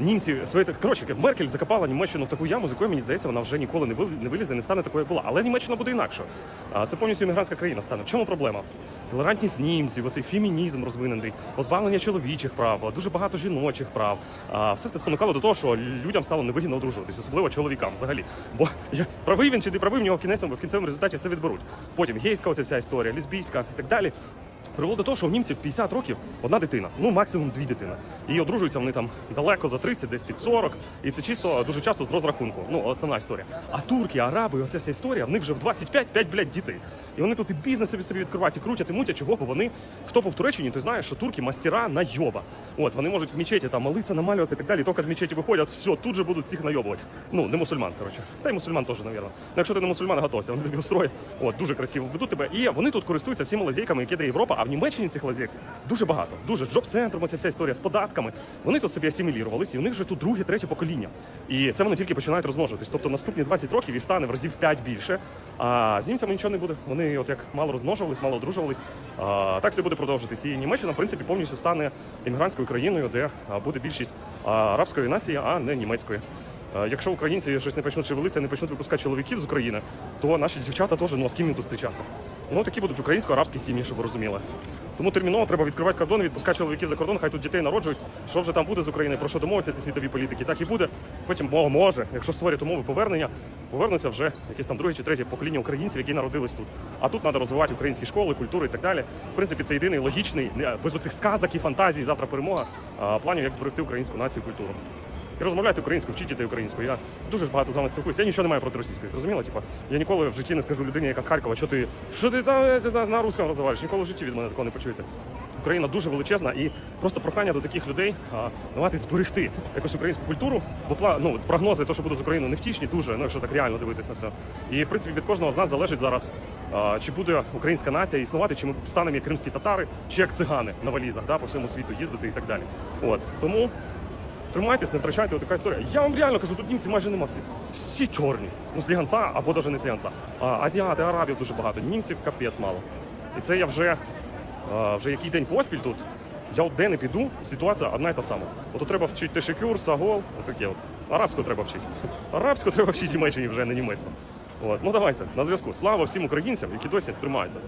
Німці свої коротше, Меркель закопала Німеччину в таку яму, з якої мені здається, вона вже ніколи не вил- не вилізе, не стане такою, як була. Але Німеччина буде інакше. Це повністю іммігрантська країна стане. В чому проблема? Толерантність німців, оцей фемінізм розвинений, позбавлення чоловічих прав, дуже багато жіночих прав. Все це спонукало до того, що людям стало невигідно одружуватись, особливо чоловікам взагалі. Бо правий він чи не правий, в нього кінцевому в кінцевому результаті все відберуть. Потім гейська оця вся історія, лесбійська і так далі. Привело до того, що в німців 50 років одна дитина, ну максимум дві дитини. І одружуються вони там далеко за 30, десь під 40. І це чисто дуже часто з розрахунку. Ну, основна історія. А турки, араби, оця вся історія, в них вже в 25 5, блядь, дітей. І вони тут і бізнес собі відкривають, і крутять, і мутять, чого, бо вони, хто був в Туреччині, той знає, що турки мастера найоба. От, вони можуть в мечеті там молитися, намалюватися і так далі. І тільки з мечеті виходять, все, тут же будуть всіх найобувати. Ну, не мусульман, коротше. Та й мусульман теж, навірно. Ну, якщо ти не мусульман, готовся, вони тобі устроять. От, дуже красиво ведуть тебе. І вони тут користуються всіма лазейками, які дає Європа, а в Німеччині цих лазейок дуже багато. Дуже з джоб-центром, оця вся історія з податками. Вони тут собі асимілірувалися, і у них вже тут друге, третє покоління. І це вони тільки починають розмножуватись. Тобто наступні 20 років їх стане в разів 5 більше. А з німцями нічого не буде. Вони от як мало розмножувались, мало одружувались. А, так все буде продовжуватись. І Німеччина, в принципі, повністю стане іммігрантською країною, де буде більшість арабської нації, а не німецької. Якщо українці щось не почнуть шевелитися, не почнуть випускати чоловіків з України, то наші дівчата теж ну а з ким їм тут зустрічатися. Ну такі будуть українсько-арабські сім'ї, щоб ви розуміли. Тому терміново треба відкривати кордони, відпускати чоловіків за кордон, хай тут дітей народжують. Що вже там буде з України, про що домовиться ці світові політики, так і буде. Потім може, якщо створять умови повернення, повернуться вже якесь там друге чи третє покоління українців, які народились тут. А тут треба розвивати українські школи, культуру і так далі. В принципі, це єдиний логічний, без оцих сказок і фантазій, завтра перемога планів, як зберегти українську націю і культуру. І розмовляйте українською, вчіть українською. Я дуже ж багато з вами спілкуюся. Я нічого не маю проти російської. Зрозуміло? Типа, я ніколи в житті не скажу людині, яка з Харкова, що ти що ти там е, на, на русском розмовляєш. Ніколи в житті від мене такого не почуєте. Україна дуже величезна і просто прохання до таких людей а, давати зберегти якусь українську культуру, бо ну, прогнози, то, що буде з Україною, невтішні, дуже, ну якщо так реально дивитись на все. І в принципі від кожного з нас залежить зараз, а, чи буде українська нація існувати, чи ми станемо як кримські татари, чи як цигани на валізах, да, по всьому світу їздити і так далі. От тому. Тримайтесь, не втрачайте от така історія. Я вам реально кажу, тут німців майже нема. Всі чорні. Ну, сліганця або навіть не сліганця. А, азіати, арабів дуже багато. Німців капець мало. І це я вже, а, вже який день поспіль тут. Я де не піду, ситуація одна і та сама. От треба вчити тешекюр, сагол, отаке от. Арабську треба вчити. Арабську треба вчити Німеччині вже, не німецьку. От. Ну давайте, на зв'язку. Слава всім українцям, які досі тримаються.